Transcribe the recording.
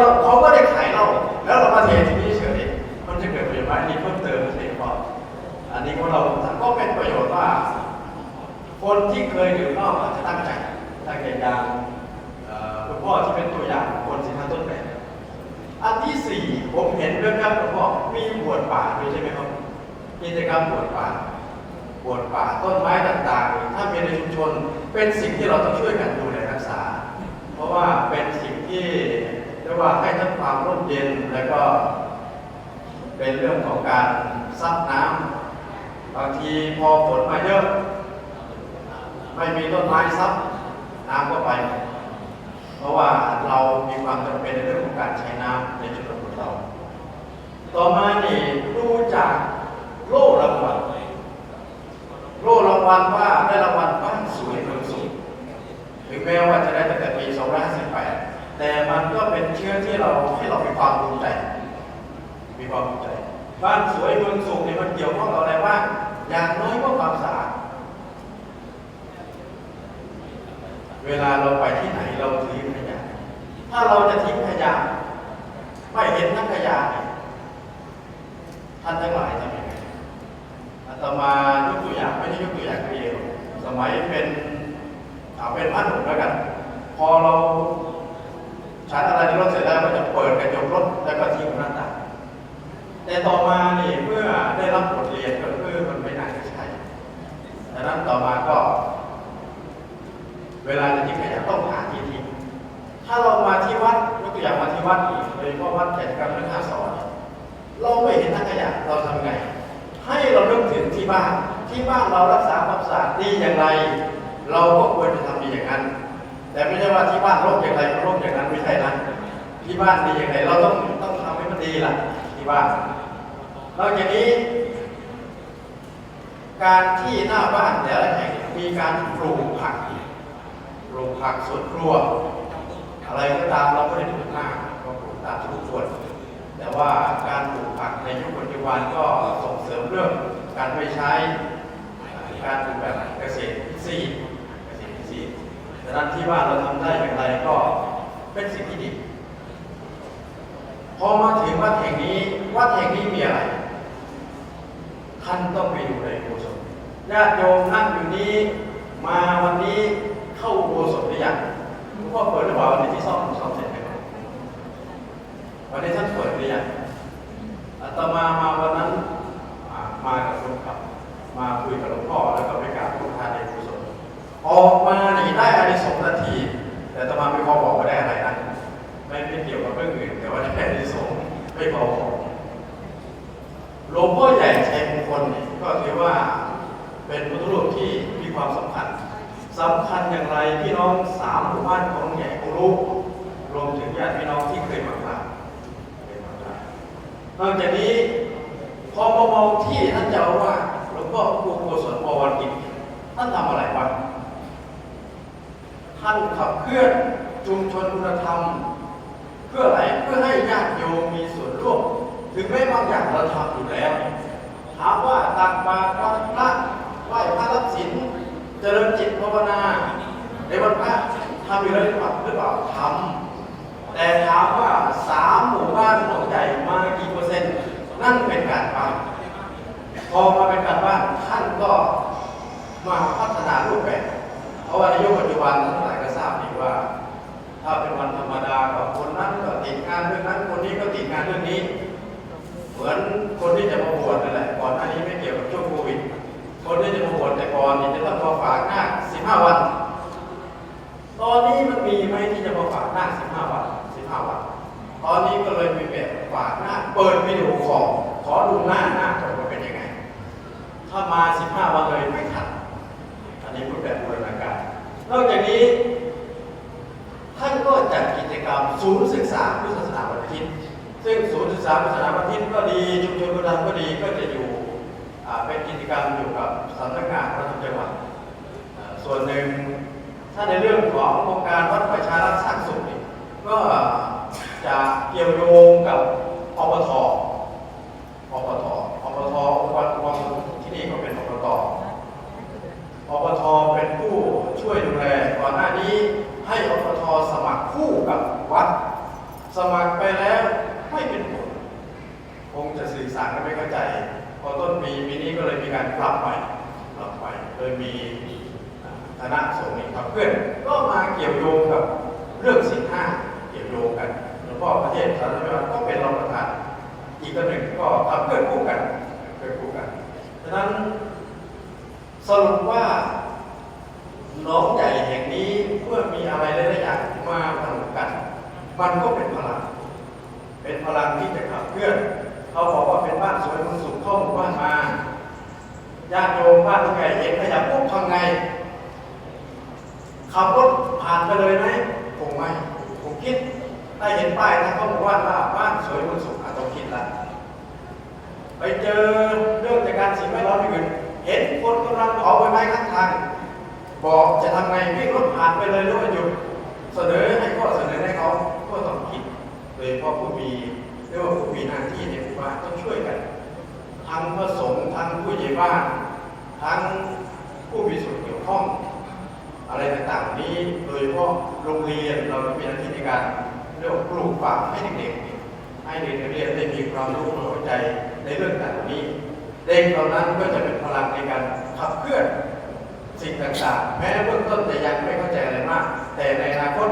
เหล้าเขาก็ได้ขายเหล้าแล้วเรามาเทที่นี่เฉยมันจะเกิดประโยชน์ไหมอันนี้เพิ่มเติมเฉยๆก่อนอันนี้ของเราก็เป็นประโยชน์ว่า คนที่เคยดื่มเหล้าอาจจะตั้งใจตั้งใจอย่างเอ่อคุณพ่อที่เป็นตัวอย่างคนสินค้าต้นแบบอันที่สี่ผมเห็นเรื่องครับหลวงพ่อมีบวชป่าด้วยใช่ไหมครับกิจกรรมบวชป่าบวชป่าต้นไม้ต่างๆ ถ้ามีในชุมชนเป็นสิ่งที่เราต้องช่วยกันดูแลรักษา เพราะว่าเป็นสิ่งที่ ว่าให้ทั้งความร่มเย็นแล้วก็ เป็นเรื่องของการซับน้ำบางทีพอฝนมาเยอะ ไม่มีต้นไม้ซับน้ำก็ไป เพราะว่าเรามีความจำเป็นในเรื่องของการใช้น้ำในชุมชนของเรา ต่อมานี่ดูจากโล่รางวัลโล่รางวัลว่าได้รางวัลบ้านสวยเมืองสูงถึงแม้ว่าจะได้ตั้งแต่ปี 2558 แต่มันก็เป็นเชื้อที่เราให้เรามีความภูมิใจ มีความภูมิใจ บ้านสวยเมืองสูงเนี่ยมันเกี่ยวข้องกับอะไรบ้างอย่างน้อยก็ความสะอาด เวลาเราไปที่ไหนเราทิ้งขยะ ถ้าเราจะทิ้งขยะไม่เห็นทั้งขยะเนี่ยท่านทั้งหลายทำยังไงอาตมายกตัวอย่างไม่ใช่ยกตัวอย่างเดียวสมัยเป็นอาเป็นพระหนุ่มแล้วกัน พอเรา ฉันอะไรในรถเสร็จแล้วก็จะเปิดกระจกรถแล้วก็ทิ้งหน้าต่างแต่ต่อมานี่เมื่อได้รับบทเรียนก็คือมันไม่น่าจะใช่ดังนั้นต่อมาก็ เวลาจะทิ้งขยะต้องหาที่ทิ้งถ้าเรามาที่วัดยกตัวอย่างมาที่วัดอีกโดยเฉพาะวัดแก่นกรรมเรื่องห้าสอนเราไม่เห็นถังขยะเราทำไง ให้เราเริ่มถึงที่บ้านที่บ้านเรารักษาความสะอาดดีอย่างไร เราก็ควรจะทำดีอย่างนั้น แต่ไม่ใช่ว่าที่บ้านรกอย่างไรก็รกอย่างนั้นไม่ใช่นะที่บ้านดีอย่างไรเราต้องต้องทำให้มันดีล่ะ ที่บ้านนอกจากนี้ การที่หน้าบ้านแต่ละแห่งมีการปลูกผักปลูกผักสวนครัว อะไรก็ตามเราไม่ได้ปลูกมากก็ปลูกตามทุกส่วนแต่ว่าการปลูกผักในยุคปัจจุบันก็ส่งเสริมเรื่องการไม่ใช้การปลูกแบบเกษตรอินทรีย์เกษตรอินทรี ย์ดังนั้นที่ว่าเราทำได้อย่างไรก็เป็นสิ่งที่ดีพอมาถึงวัดแห่งนี้วัดแห่งนี้มีอะไรท่านต้องไปอยู่ในโบสถ์ญาติโยมนั่งอยู่นี้ มาวันนี้เข้าโบสถ์หรือยังหลวงพ่อเปิดหรือเปล่าวันนี้ที่ซ่อมซ่อมเสร็จไหมครับวันนี้ท่านเปิดหรือยังอาตมามาวันนั้นมากับหลวงพ่อมาคุยกับหลวงพ่อแล้วก็ไปกราบหลวงพ่อในอุโบสถออกมา ได้อานิสงส์นาที แต่ตมาไม่พอบอกว่าได้อะไรนะไม่ไม่เกี่ยวกับเรื่องอื่นแต่ว่าได้อานิสงส์ไม่พอบอกหลวงพ่อใหญ่ชัยมงคลก็ถือว่าเป็นพุทธรูปที่มีความสำคัญสำคัญอย่างไรพี่น้องสามหมู่บ้านของใหญ่คงรู้รวมถึงญาติพี่น้องที่เคยมากราบเมากราบนอกจากนี้พอมามองที่ท่านเจ้าว่าหลวงพ่อครูโกศลบวรกิจท่านทำอะไรบ้าง ท่านขับเคลื่อนชุมชนคุณธรรม เพื่ออะไรเพื่อให้ญาติโยมมีส่วนร่วม ถึงแม้บางอย่างเราทำอยู่แล้ว ถามว่าตักบาตรพระไหว้พระรับศีลเจริญจิตภาวนา ในวันพระทำอยู่แล้วหรือเปล่าหรือเปล่าทำแต่ถามว่าสามหมู่บ้านของใหญ่มากี่เปอร์เซ็นต์นั่นเป็นการบ้านพอมาเป็นการบ้านท่านก็มาพัฒนารูปแบบ ราะว่าในยุคปัจจุบันท่านทั้งหลายก็ทราบดีว่า ถ้าเป็นวันธรรมดาก็คนนั้นก็ติดงานเรื่องนั้นคนนี้ก็ติดงานเรื่องนี้ เหมือนคนที่จะมาบวชนั่นแหละก่อนหน้านี้ไม่เกี่ยวกับช่วงโควิด คนที่จะมาบวชแต่ก่อนนี่จะต้องมาฝากหน้า15วัน ตอนนี้มันมีไหมที่จะมาฝากหน้า15วัน15วัน ตอนนี้ก็เลยมีแบบฝากหน้าเปิดวิดีโอคอลขอดูหน้าหน้าก่อว่าเป็นยังไง ถ้ามา15วันเลยไม่ทัน อันนี้พูดแบบบูรณาการ นอกจากนี้ ท่านก็จัดกิจกรรมศูนย์ศึกษาพุทธศาสนาวันอาทิตย์ซึ่งศูนย์ศึกษาพุทธศาสนาวันอาทิตย์ก็ดีชุมชนกุฎก็ดีก็จะอยู่เป็นกิจกรรมอยู่กับสำนักงานพระธรรมจังหวัดส่วนหนึ่งถ้าในเรื่องของโครงการวัดประชารัฐสร้างสุขก็จะเกี่ยวโยงกับอบทอบทอบทองค์กรปกครองส่วนที่นี่ก็เป็นอบต อบทเป็นผู้ช่วยดูแลก่อนหน้านี้ให้อบท สมัครไปแล้วไม่เป็นผลคงจะสื่อสารกันไม่เข้าใจ พอต้นปีปีนี้ก็เลยมีการปรับใหม่ปรับใหม่โดยมีคณะสงฆ์ขับเคลื่อนก็มาเกี่ยวโยงกับเรื่องสินห้าเกี่ยวโยงกันหลวงพ่อประเทศสาธารณรัฐก็เป็นรองประธาน อีกคนหนึ่งก็ขับเคลื่อนคู่กันเคลื่อนคู่กันฉะนั้นสรุปว่าน้องใหญ่แห่งนี้เมื่อมีอะไร มันก็เป็นพลัง เป็นพลังที่จะขับเคลื่อนเขาบอกว่าเป็นบ้านสวยคนสุขเข้ามู่บ้านมาญาติโยมบ้านผู้ใหญ่เห็นขยับปุ๊บทำไงขับรถผ่านไปเลยไหมคงไม่ผมคิดถ้าเห็นป้ายทางเขาบ้านว่าบ้านสวยคนสุขอาจต้องคิดละไปเจอเรื่องจากการสิ่งแวดล้อมอื่นเห็นคนกำลังเผาใบไม้ข้างทาง บอกจะทำไงวิ่งรถผ่านไปเลยหรือว่าหยุดเสนอให้ข้อเสนอให้เขา ก็ต้องคิดโดยเฉพาะผู้มีเรียกว่าผู้มีหน้าที่ในหมู่บ้านต้องช่วยกัน ทั้งพระสงฆ์ทั้งผู้ใหญ่บ้านทั้งผู้มีส่วนเกี่ยวข้อง อะไรต่างๆนี้โดยเฉพาะโรงเรียนเรามีหน้าที่ในการเรียกว่าปลูกฝังให้เด็กๆให้เด็กนักเรียนได้มีความรู้ความเข้าใจในเรื่องต่างๆนี้เด็กเหล่านั้นก็จะเป็นพลังในการขับเคลื่อนสิ่งต่างๆ แม้เบื้องต้นจะยังไม่เข้าใจอะไรมาก แต่ในอนาคต